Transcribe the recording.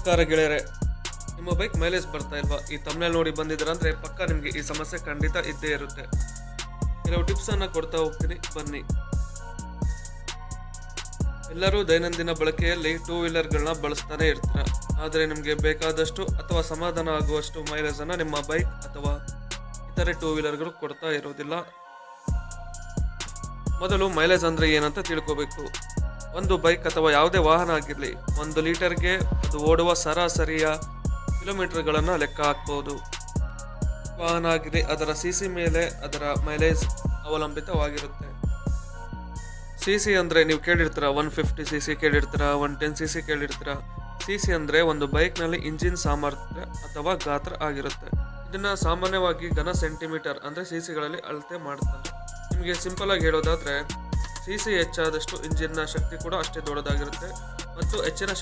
ನಮಸ್ಕಾರ ಗೆಳೆಯರೆ. ನಿಮ್ಮ ಬೈಕ್ ಮೈಲೇಜ್ ಬರ್ತಾ ಇಲ್ವಾ? ಈ ತಮ್ಮನೇಲಿ ನೋಡಿ ಬಂದಿದ್ದೀರಾ ಅಂದರೆ ಪಕ್ಕ ನಿಮಗೆ ಈ ಸಮಸ್ಯೆ ಖಂಡಿತ ಇದ್ದೇ ಇರುತ್ತೆ. ಕೆಲವು ಟಿಪ್ಸನ್ನು ಕೊಡ್ತಾ ಹೋಗ್ತೀನಿ, ಬನ್ನಿ. ಎಲ್ಲರೂ ದೈನಂದಿನ ಬಳಕೆಯಲ್ಲಿ ಟೂ ವೀಲರ್ಗಳನ್ನ ಬಳಸ್ತಾನೆ ಇರ್ತಾರೆ? ಆದರೆ ನಿಮಗೆ ಬೇಕಾದಷ್ಟು ಅಥವಾ ಸಮಾಧಾನ ಆಗುವಷ್ಟು ಮೈಲೇಜನ್ನು ನಿಮ್ಮ ಬೈಕ್ ಅಥವಾ ಇತರೆ ಟೂ ವೀಲರ್ಗಳು ಕೊಡ್ತಾ ಇರೋದಿಲ್ಲ. ಮೊದಲು ಮೈಲೇಜ್ ಅಂದರೆ ಏನಂತ ತಿಳ್ಕೋಬೇಕು. ಒಂದು ಬೈಕ್ ಅಥವಾ ಯಾವುದೇ ವಾಹನ ಆಗಿರಲಿ, ಒಂದು ಲೀಟರ್ಗೆ ಅದು ಓಡುವ ಸರಾಸರಿಯ ಕಿಲೋಮೀಟರ್ಗಳನ್ನು ಲೆಕ್ಕ ಹಾಕ್ಬೋದು. ವಾಹನ ಆಗಿದೆ, ಅದರ ಸಿ ಸಿ ಮೇಲೆ ಅದರ ಮೈಲೇಜ್ ಅವಲಂಬಿತವಾಗಿರುತ್ತೆ. ಸಿ ಸಿ ಅಂದರೆ ನೀವು ಕೇಳಿರ್ತೀರ ಒನ್ ಫಿಫ್ಟಿ ಸಿ ಸಿ ಕೇಳಿರ್ತೀರ ಒನ್ ಟೆನ್ ಸಿ ಸಿ ಕೇಳಿರ್ತೀರ. ಸಿ ಸಿ ಅಂದರೆ ಒಂದು ಬೈಕ್ನಲ್ಲಿ ಇಂಜಿನ್ ಸಾಮರ್ಥ್ಯ ಅಥವಾ ಗಾತ್ರ ಆಗಿರುತ್ತೆ. ಇದನ್ನು ಸಾಮಾನ್ಯವಾಗಿ ಘನ ಸೆಂಟಿಮೀಟರ್ ಅಂದರೆ ಸಿ ಸಿಗಳಲ್ಲಿ ಅಳತೆ ಮಾಡ್ತಾರೆ. ನಿಮಗೆ ಸಿಂಪಲ್ ಆಗಿ ಹೇಳೋದಾದ್ರೆ ಸಿ ಸಿ ಹೆಚ್ಚಾದಷ್ಟು ಇಂಜಿನ್ನ ಶಕ್ತಿ ಕೂಡ ಅಷ್ಟೇ ದೊಡ್ಡದಾಗಿರುತ್ತೆ. ಮತ್ತು ಹೆಚ್ಚಿನ